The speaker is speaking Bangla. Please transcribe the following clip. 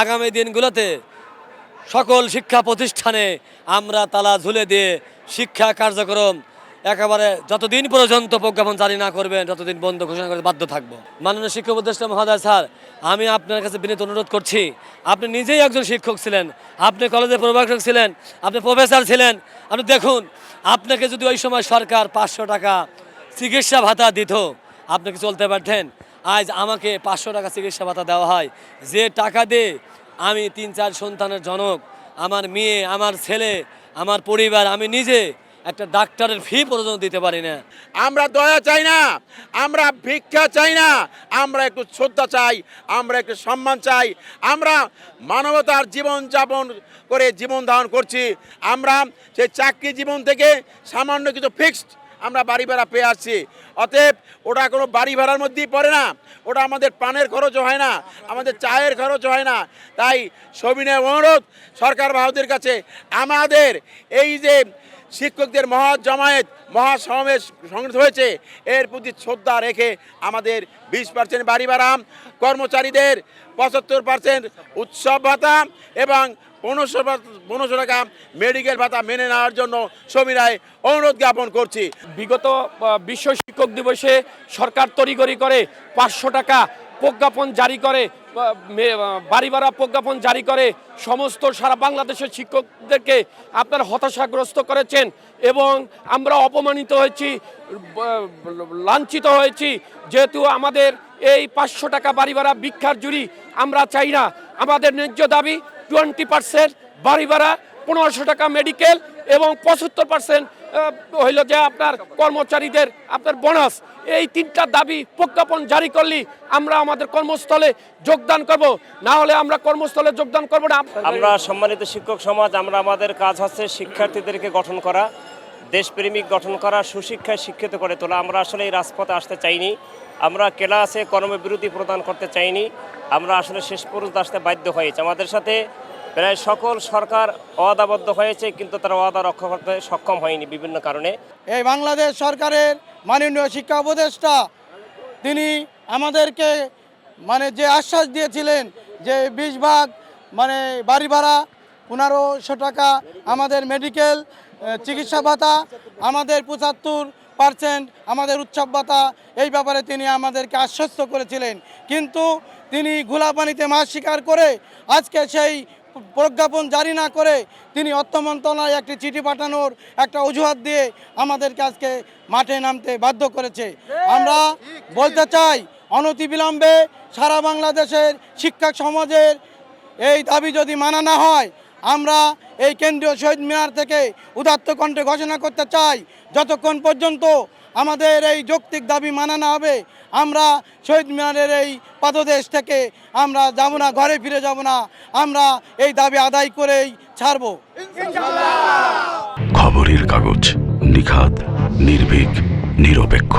আগামী দিনগুলোতে সকল শিক্ষা প্রতিষ্ঠানে আমরা তালা ঝুলে দিয়ে শিক্ষা কার্যক্রম একেবারে যতদিন পর্যন্ত প্রজ্ঞাপন জারি না করবেন ততদিন বন্ধ ঘোষণা করতে বাধ্য থাকব। মাননীয় শিক্ষা উপদেষ্টা মহোদয়, স্যার, আমি আপনার কাছে বিনীত অনুরোধ করছি। আপনি নিজেই একজন শিক্ষক ছিলেন, আপনি কলেজের প্রভাষক ছিলেন, আপনি প্রফেসর ছিলেন। আপনি দেখুন, আপনাকে যদি ওই সময় সরকার পাঁচশো টাকা চিকিৎসা ভাতা দিত আপনি কি চলতে পারতেন। আজ আমাকে পাঁচশো টাকা চিকিৎসা ভাতা দেওয়া হয়। যে টাকা দিয়ে আমি তিন, চার সন্তানের জনক, আমার মেয়ে, আমার ছেলে, আমার পরিবার, আমি নিজে একটা ডাক্তারের ফি পর্যন্ত দিতে পারি না। আমরা দয়া চাই না, আমরা ভিক্ষা চাই না, আমরা একটু শ্রদ্ধা চাই, আমরা একটু সম্মান চাই, আমরা মানবতার জীবন যাপন করে জীবন ধারণ করছি, আমরা সেই চাকরি জীবন থেকে সামান্য কিছু ফিক্সড আমরা বাড়ি ভাড়া পেয়ে আসছি। অতএব ওটা কোনো বাড়ি ভাড়ার মধ্যেই পড়ে না। ওটা আমাদের পানের খরচও হয় না, আমাদের চায়ের খরচ হয় না। তাই সবিনয় অনুরোধ, সরকার বাহুদের কাছে, আমাদের এই যে শিক্ষকদের মহা জমায়েত মহা সমাবেশ সংগঠিত হয়েছে, এর প্রতি শ্রদ্ধা রেখে আমাদের বিশ পার্সেন্ট বাড়ি ভাড়া, কর্মচারীদের পঁচাত্তর পার্সেন্ট উৎসব ভাতা এবং পনেরোশো পনেরোশো টাকা মেডিকেল ভাতা মেনে নেওয়ার জন্য সবিনায় অনুরোধ জ্ঞাপন করছি। বিগত বিশ্ব শিক্ষক দিবসে সরকার তড়িগড়ি করে পাঁচশো টাকা প্রজ্ঞাপন জারি করে বাড়ি ভাড়া প্রজ্ঞাপন জারি করে, সমস্ত সারা বাংলাদেশের শিক্ষকদেরকে আপনারা হতাশাগ্রস্ত করেছেন এবং আমরা অপমানিত হয়েছি লাঞ্ছিত হয়েছি। যেহেতু আমাদের এই পাঁচশো টাকা বাড়ি ভাড়া ভিক্ষার জুড়ি আমরা চাই না, আমাদের ন্যায্য দাবি টোয়েন্টি পার্সেন্ট বাড়ি ভাড়া, পনেরোশো টাকা মেডিকেল এবং পঁচাত্তর পার্সেন্ট হইল যে আপনার কর্মচারীদের আপনার বোনাস। এই তিনটা দাবি প্রজ্ঞাপন জারি করলে আমরা আমাদের কর্মস্থলে যোগদান করব। না হলে আমরা কর্মস্থলে যোগদান করব না। আমরা সম্মানিত শিক্ষক সমাজ, আমরা আমাদের কাজ হচ্ছে শিক্ষার্থীদেরকে গঠন করা, দেশপ্রেমিক গঠন করা, সুশিক্ষায় শিক্ষিত করে তোলা। আমরা আসলে এই রাজপথে আসতে চাইনি। আমরা ক্লাসে কর্মবিরতি প্রদান করতে চাইনি। আমরা আসলে শেষ পর্যন্ত আসতে বাধ্য হয়েছি। আমাদের সাথে প্রায় সকল সরকার অদাবদ্ধ হয়েছে, কিন্তু তারা অদা রক্ষা করতে সক্ষম হয়নি বিভিন্ন কারণে। এই বাংলাদেশ সরকারের মাননীয় শিক্ষা উপদেষ্টা, তিনি আমাদেরকে মানে যে আশ্বাস দিয়েছিলেন যে বিশ ভাগ মানে বাড়ি ভাড়া, পনেরোশো টাকা আমাদের মেডিকেল চিকিৎসা ভাতা, আমাদের পঁচাত্তর পার্সেন্ট আমাদের উৎসব এই ব্যাপারে তিনি আমাদেরকে আশ্বস্ত করেছিলেন। কিন্তু তিনি ঘোলা পানিতে মাছ শিকার করে আজকে সেই প্রজ্ঞাপন জারি না করে তিনি অর্থ মন্ত্রণালয়ে একটি চিঠি পাঠানোর একটা অজুহাত দিয়ে আমাদেরকে আজকে মাঠে নামতে বাধ্য করেছে। আমরা বলতে চাই, অনতিবিলম্বে সারা বাংলাদেশের শিক্ষক সমাজের এই দাবি যদি মানা না হয় আমরা এই কেন্দ্রীয় শহীদ মিনার থেকে উদাত্ত কণ্ঠে ঘোষণা করতে চাই, যতক্ষণ পর্যন্ত আমাদের এই যৌক্তিক দাবি মানা না হবে, আমরা শহীদ মিনারের এই পাদদেশ থেকে আমরা যাব না, ঘরে ফিরে যাব না, আমরা এই দাবি আদায় করেই ছাড়বো। খবরের কাগজ নিখাত নির্ভীক, নিরপেক্ষ।